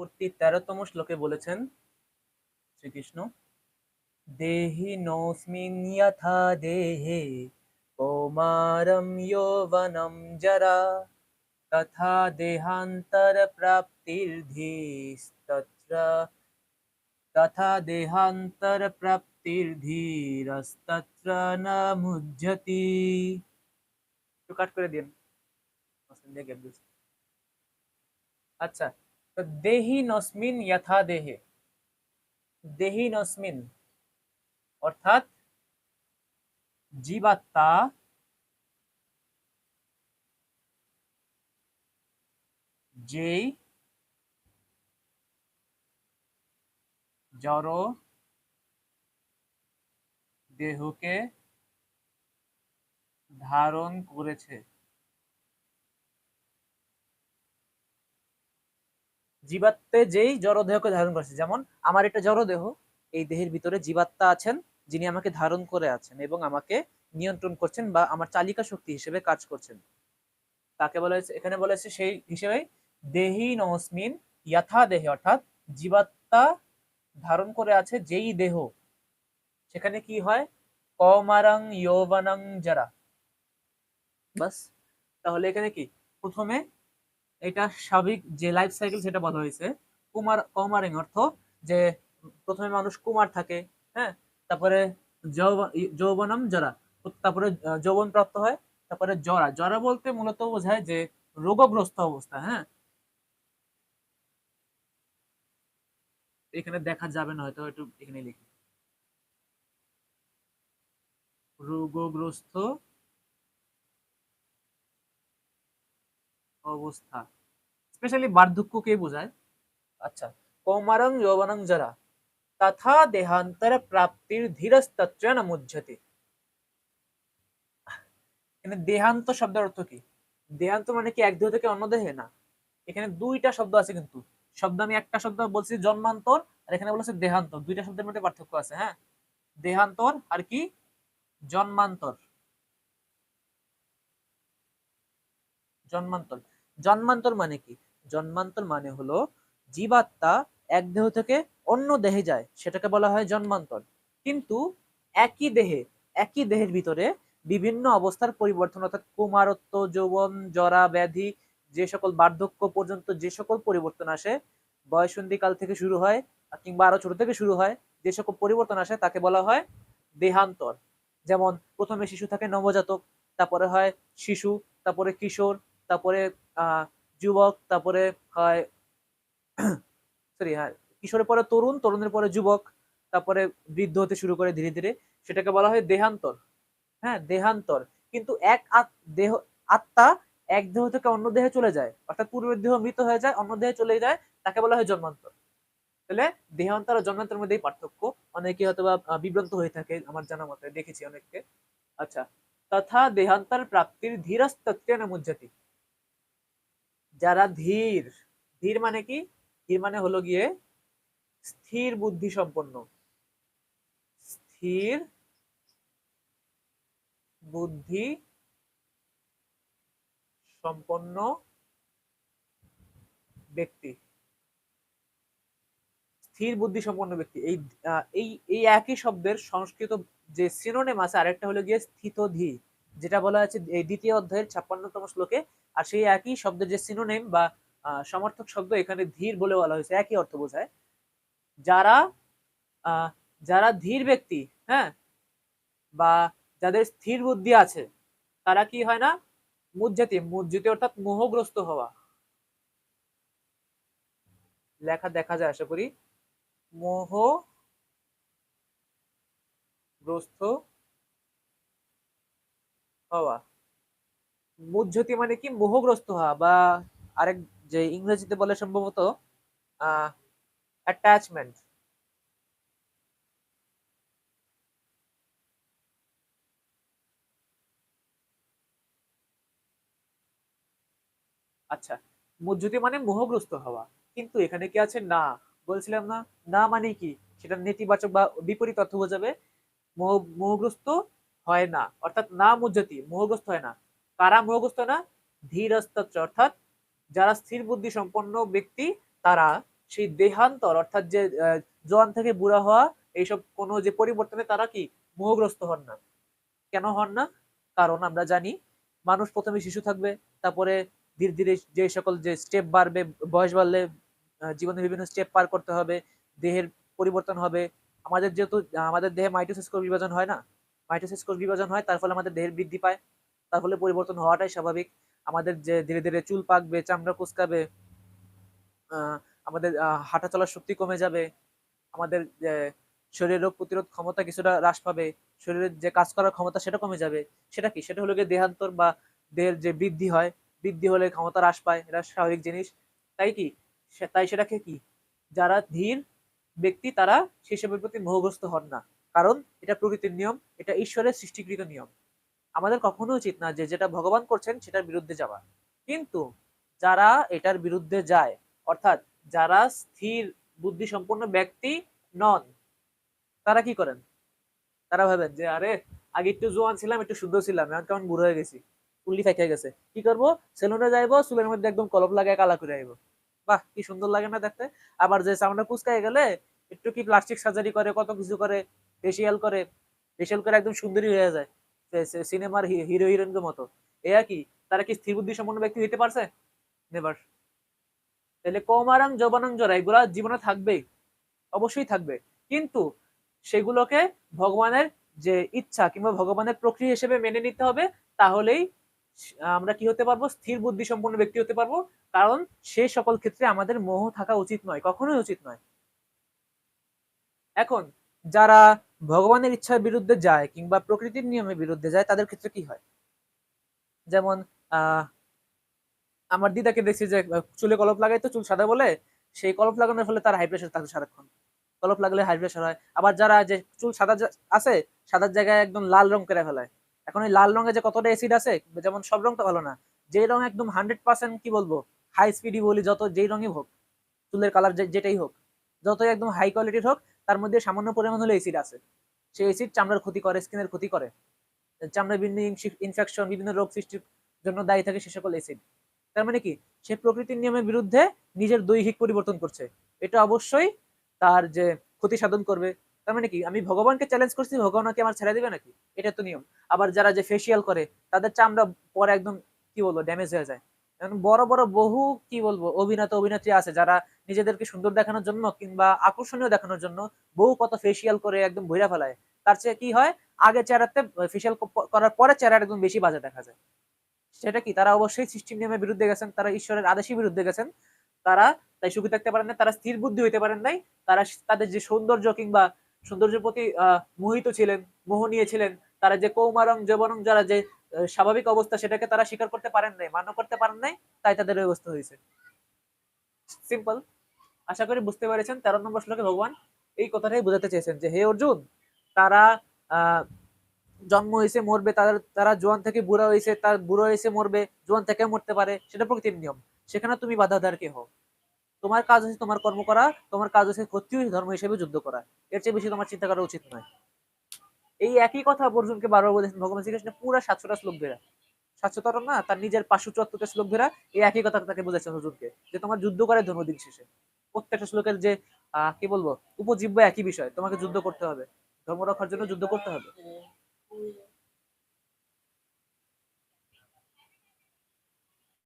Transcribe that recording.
পূর্তি তেরোতম শ্লোকে বলেছেন শ্রীকৃষ্ণ, দেহি নোস্মিন যথা দেহে, কৌমারম যৌবনম জরা, তথা দেহান্তর প্রাপ্তির্ধীস্তত্র, তথা দেহান্তর প্রাপ্তির্ধীরস্তত্র না মুহ্যতি কাট করে দিন। আচ্ছা তো দেহি নস্মিন যথা দেহে দেহি নস্মিন অর্থাৎ জীবাত্মা যেই জড় দেহকে ধারণ করেছে জীবাত্মে যেই জড়দেহকে ধারণ করেছে, যেমন আমার এটা জড়দেহ, এই দেহের ভিতরে জীবাত্মা আছেন, যিনি আমাকে ধারণ করে আছেন এবং আমাকে নিয়ন্ত্রণ করছেন বা আমার চালিকা শক্তি হিসেবে কাজ করছেন। তাকে বলা হয়েছে, এখানে বলা হয়েছে সেই হিসেবে দেহি নস্মিন যথা দেহে অর্থাৎ জীবাত্মা ধারণ করে আছে যেই দেহ। সেখানে কি হয়? কমারাং যৌবনং যারা। বাস, তাহলে এখানে কি? প্রথমে এটা স্বাভাবিক যে লাইফ সাইকেল সেটা বলা হয়েছে। কুমার, কৌমারিং অর্থ যে প্রথমে মানুষ কুমার থাকে হ্যাঁ? তারপরে যৌবনম জরা। তারপরে যৌবন প্রাপ্ত হয়, তারপরে জরা। জরা বলতে মূলত বোঝায় যে রোগগ্রস্ত অবস্থা হ্যাঁ? এখানে দেখা যাবে না, হয়তো একটু এখানে লিখি। রোগগ্রস্ত অবস্থা। স্পেশালি বার্ধক্যকে বোঝায়। আচ্ছা কৌমারং যৌবনং যারা তথা দেহান্তর প্রাপ্তির ধীরস্তত্র না মুহ্যতে এখানে দেহান্ত শব্দের অর্থ কি? দেহান্ত মানে কি এক দেহ থেকে অন্য দেহে? না। এখানে দুইটা শব্দ আছে কিন্তু। শব্দ আমি একটা শব্দ বলছি জন্মান্তর, আর এখানে বলেছে দেহান্তর। দুইটা শব্দের মধ্যে পার্থক্য আছে হ্যাঁ? দেহান্তর আর কি? জন্মান্তর। জন্মান্তর। জন্মান্তর মানে কি? জন্মান্তর মানে হলো জীবাত্মা এক দেহ থেকে অন্য দেহে যায়, সেটাকে বলা হয় জন্মান্তর। কিন্তু একই দেহে, একই দেহের ভিতরে বিভিন্ন অবস্থার পরিবর্তন, অর্থাৎ কুমারত্ব, যৌবন, জরা, ব্যাধি, যে সকল বার্ধক্য পর্যন্ত যে সকল পরিবর্তন আসে বয়সন্ধিকাল থেকে শুরু হয়, কিংবা আরও ছোট থেকে শুরু হয়, যে সকল পরিবর্তন আসে, তাকে বলা হয় দেহান্তর। যেমন প্রথমে শিশু থাকে নবজাতক, তারপরে হয় শিশু, তারপরে কিশোর তারপরে যুবক, তারপরে হয় সরি হ্যাঁ কিশোরের পরে তরুণ, তরুণের পরে যুবক, তারপরে বৃদ্ধ হতে শুরু করে ধীরে ধীরে। সেটাকে বলা হয় দেহান্তর। হ্যাঁ দেহান্তর। কিন্তু এক দেহ, আত্মা এক দেহ থেকে অন্য দেহে চলে যায়। অর্থাৎ পূর্বের দেহ মৃত হয়ে যায়, অন্য দেহে চলে যায়, তাকে বলা হয় জন্মান্তর। তাহলে দেহান্তর আর জন্মান্তরের মধ্যেই পার্থক্য। অনেকে হয়তো বা বিভ্রান্ত হয়ে থাকে আমার জানা মতে, দেখেছি অনেককে। আচ্ছা তথা দেহান্তর প্রাপ্তির ধীরস্তত্বেন মুজ্জাতি যারা ধীর ধীর মানে কি? ধীর মানে হলো গিয়ে স্থির বুদ্ধি সম্পন্ন। স্থির বুদ্ধি সম্পন্ন ব্যক্তি। স্থির বুদ্ধি সম্পন্ন ব্যক্তি। এই এই এই একই শব্দের সংস্কৃত যে সিনোনেম আছে, আরেকটা হলো গিয়ে স্থিতধি, যেটা বলা আছে এই দ্বিতীয় অধ্যায়ের ছাপ্পান্নতম শ্লোকে আর সেই একই শব্দের যে সিনোনেম বা সমার্থক শব্দ এখানে ধীর বলে বলা হয়েছে, একই অর্থ বোঝায়। যারা যারা ধীর ব্যক্তি হ্যাঁ বা যাদের স্থির বুদ্ধি আছে, তারা কি হয় না? মুজ্জাতি, মুজ্জিতি অর্থাৎ মোহগ্রস্ত হওয়া। লেখা দেখা যায়, আশা করি। মোহ গ্রস্ত হওয়া। মুজ্জতি মানে কি? মোহগ্রস্ত হওয়া বা আরেক যে ইংরেজিতে বলে সম্ভবত অ্যাটাচমেন্ট আচ্ছা মুজ্জতি মানে মোহগ্রস্ত হওয়া। কিন্তু এখানে কি আছে? না। বলছিলাম না না মানে কি? সেটা নেতিবাচক বা বিপরীত অর্থ বোঝাবে। মোহ, মোহগ্রস্ত হয় না। অর্থাৎ না মুজ্জতি মোহগ্রস্ত হয় না। কারা মোহগ্রস্ত না ধীরস্তত্র অর্থাৎ যারা স্থির বুদ্ধি সম্পন্ন ব্যক্তি, তারা সেই দেহান্তর, অর্থাৎ যে জোয়ান থেকে বুড়া হওয়া এইসব কোনো যে পরিবর্তনে তারা কি? মোহগ্রস্ত হন না। কেন হন না? কারণ আমরা জানি মানুষ প্রথমে শিশু থাকবে, তারপরে ধীরে ধীরে যে সকল যে স্টেপ বাড়বে, বয়স বাড়লে জীবনে বিভিন্ন স্টেপ পার করতে হবে, দেহের পরিবর্তন হবে। আমাদের যেহেতু, আমাদের দেহে মাইটোসিস কোষ বিভাজন হয় না মাইটোসিস কোষ বিভাজন হয়, তার ফলে আমাদের দেহের বৃদ্ধি পায়। তার ফলে পরিবর্তন হওয়াটাই স্বাভাবিক। আমাদের যে ধীরে ধীরে চুল পাকবে, চামড়া কুচকাবে আমাদের হাঁটা চলার শক্তি কমে যাবে, আমাদের শরীরের রোগ প্রতিরোধ ক্ষমতা কিছুটা হ্রাস পাবে শরীরের যে কাজ করার ক্ষমতা সেটা কমে যাবে। সেটা কি? সেটা হলো গিয়ে দেহান্তর বা দেহের যে বৃদ্ধি হয়, বৃদ্ধি হলে ক্ষমতা হ্রাস পায়, এটা স্বাভাবিক জিনিস। তাই কি? তাই সেটাকে কি? যারা ধীর ব্যক্তি তারা সেসবের প্রতি মোহগ্রস্ত হন না। কারণ এটা প্রকৃতির নিয়ম, এটা ঈশ্বরের সৃষ্টিকৃত নিয়ম। আমাদের কখনো উচিত না যে যেটা ভগবান করছেন সেটার বিরুদ্ধে যাওয়া। কিন্তু যারা এটার বিরুদ্ধে যায়, অর্থাৎ যারা স্থির বুদ্ধি সম্পন্ন ব্যক্তি নন, তারা কি করেন? তারা ভাবেন যে, আরে, আগে একটু জোয়ান ছিলাম, একটু শুদ্ধ ছিলাম এখন কেমন বুড়ো হয়ে গেছি। ফুল্লি ফেঁকে গেছে। কি করব? সেলুনে যাইবো, চুলের মধ্যে একদম কলপ লাগায় কালা করে আইবো। বাহ, কি সুন্দর লাগে না দেখতে? আবার যে চামড়া কুচকায় গেলে, একটু কি প্লাস্টিক সার্জারি করে, কত কিছু করে ফেসিয়াল করে ফেসিয়াল করে একদম সুন্দরী হয়ে যায়। সিনেমার হিরো হিরোইনের মতো। এয়া কি তারা কি স্থির বুদ্ধি সম্পন্ন ব্যক্তি হইতে পারছে? নেভার তাহলে কমারাং জবানাং জরা এগুলা জীবনে থাকবেই, অবশ্যই থাকবে। কিন্তু সেগুলোকে ভগবানের যে ইচ্ছা কিংবা ভগবানের প্রক্রিয়া হিসেবে মেনে নিতে হবে, তাহলেই আমরা কি হতে পারব? স্থির বুদ্ধি সম্পন্ন ব্যক্তি হতে পারব। কারণ সে সকল ক্ষেত্রে আমাদের মোহ থাকা উচিত নয়, কখনোই উচিত নয়। এখন যারা ভগবানের ইচ্ছার বিরুদ্ধে যায় কিংবা প্রকৃতির নিয়মের বিরুদ্ধে যায়, তাদের ক্ষেত্রে কি হয়? যেমন আমার দিদাকে দেখছি যে চুলে কলপ লাগাই তো, চুল সাদা বলে, সেই কলপ লাগানোর ফলে তার হাই প্রেশার থাকে সারাক্ষণ। কলপ লাগলে হাই প্রেশার হয়। আবার যারা যে চুল সাদা আছে, সাদার জায়গায় একদম লাল রং করে ফেলায়। এখন ওই লাল রঙে যে কতটা অ্যাসিড আছে, যেমন সব রং তো ভালো না, যেই রং একদম হান্ড্রেড পার্সেন্ট কি বলব হাই স্পিডি বলি, যত যেই রঙই হোক, চুলের কালার যেটাই হোক, যতই একদম হাই কোয়ালিটির হোক তার মধ্যে সামান্য পরিমাণ হলে অ্যাসিড আছে। সেই অ্যাসিড চামড়ার ক্ষতি করে স্কিনের ক্ষতি করে। চামড়ার বিভিন্ন ইনফেকশন বিভিন্ন রোগ সৃষ্টির জন্য দায়ী থাকে সে সকল অ্যাসিড তার মানে কি? সে প্রকৃতির নিয়মের বিরুদ্ধে নিজের দৈহিক পরিবর্তন করছে। এটা অবশ্যই তার যে ক্ষতি সাধন করবে। তার মানে কি? আমি ভগবানকে চ্যালেঞ্জ করছি, ভগবান কি আমার ছেড়ে দিবে নাকি? এটা তো নিয়ম। আবার যারা যে ফেসিয়াল করে, তাদের চামড়া পরে একদম, কি বলব ড্যামেজ হয়ে যায়। বড় বড় বহু, কি বলব, অভিনেতা, অভিনেত্রী আছে যারা নিজেদেরকে সুন্দর দেখানোর জন্য কিংবা আকর্ষণীয় দেখানোর জন্য বহু কত ফেসিয়াল করে একদম ভইরা ফেলায়। তার চেয়ে কি হয়? আগে চেহারাতে ফেসিয়াল করার পরে চেহারা একদম বেশি বাজে দেখা যায়। সেটা কি? তারা অবশ্যই সৃষ্টির নিয়মের বিরুদ্ধে গেছেন, তারা ঈশ্বরের আদেশের বিরুদ্ধে গেছেন। তারা তাই সুখী থাকতে পারেন না তারা স্থির বুদ্ধি হইতে পারেন নাই, তারা তাদের যে সৌন্দর্য কিংবা সৌন্দর্যের প্রতি মোহিত ছিলেন, মোহ নিয়েছিলেন, তারা যে কৌমারং, যবনং, যারা যে স্বাভাবিক অবস্থা সেটাকে তারা স্বীকার করতে পারেন নাই, মান্য করতে পারেন নাই, তাই তাদের ওই অবস্থা হয়েছে। সিম্পল আশা করি বুঝতে পেরেছেন, তেরো নম্বর শ্লোকে ভগবান এই কথাটাই বোঝাতে চেয়েছেন যে, হে অর্জুন, তারা জন্ম হয়েছে, মরবে, তাদের, তারা জোয়ান থেকে বুড়া হয়েছে, তার বুড়ো হয়েছে, মরবে, জোয়ান থেকে মরতে পারে, সেটা প্রকৃতির নিয়ম। সেখানে তুমি বাধা দেওয়ার কে হও তোমার কাজ হচ্ছে তোমার কর্ম করা, তোমার কাজ হচ্ছে ক্ষত্রিয় ধর্ম হিসেবে যুদ্ধ করা। এর চেয়ে বেশি তোমার চিন্তা করা উচিত নয়। এই একই কথা অর্জুনকে বারবার বলেছেন, ভগবান শ্রীকৃষ্ণ পুরো সাতশোটা শ্লোক ধরে সাতশোটা না, তার নিজের পাঁচশো চুয়াত্তরটা শ্লোক ধরে এই একই কথা তাকে বলেছেন অর্জুনকে, যে তোমার যুদ্ধ করে ধর্ম দিন শেষে। প্রত্যেকটা শ্লোকের যে কি বলব, উপজীব্য একই বিষয়, তোমাকে যুদ্ধ করতে হবে, ধর্ম রক্ষার জন্য যুদ্ধ করতে হবে।